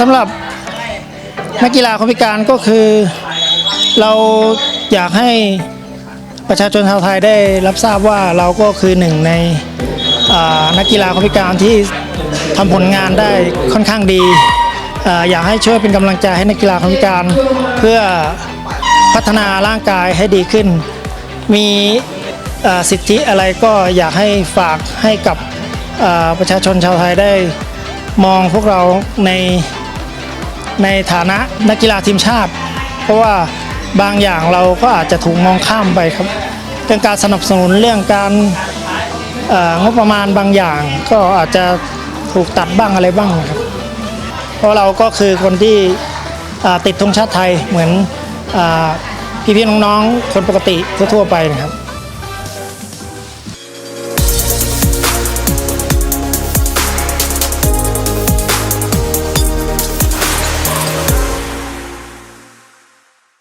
สำหรับนักกีฬาคนพิการก็คือเราอยากให้ประชาชนชาวไทยได้รับทราบว่าเราก็คือหนึ่งในนักกีฬาคนพิการที่ทำผลงานได้ค่อนข้างดีอยากให้ช่วยเป็นกำลังใจให้นักกีฬาคนพิการเพื่อพัฒนาร่างกายให้ดีขึ้น มีสิทธิอะไรก็อยากให้ฝากให้กับประชาชนชาวไทยได้ มองพวกเราในในฐานะนักกีฬาทีมชาติ เพราะว่าบางอย่างเราก็อาจจะถูกมองข้ามไปครับ เรื่องการสนับสนุนเรื่องการงบประมาณบางอย่าง ก็อาจจะถูกตัดบ้างอะไรบ้างครับ เพราะเราก็คือคนที่ติดธงชาติไทยเหมือนอาพี่ๆน้องๆ คนปกติทั่วๆไปนะครับ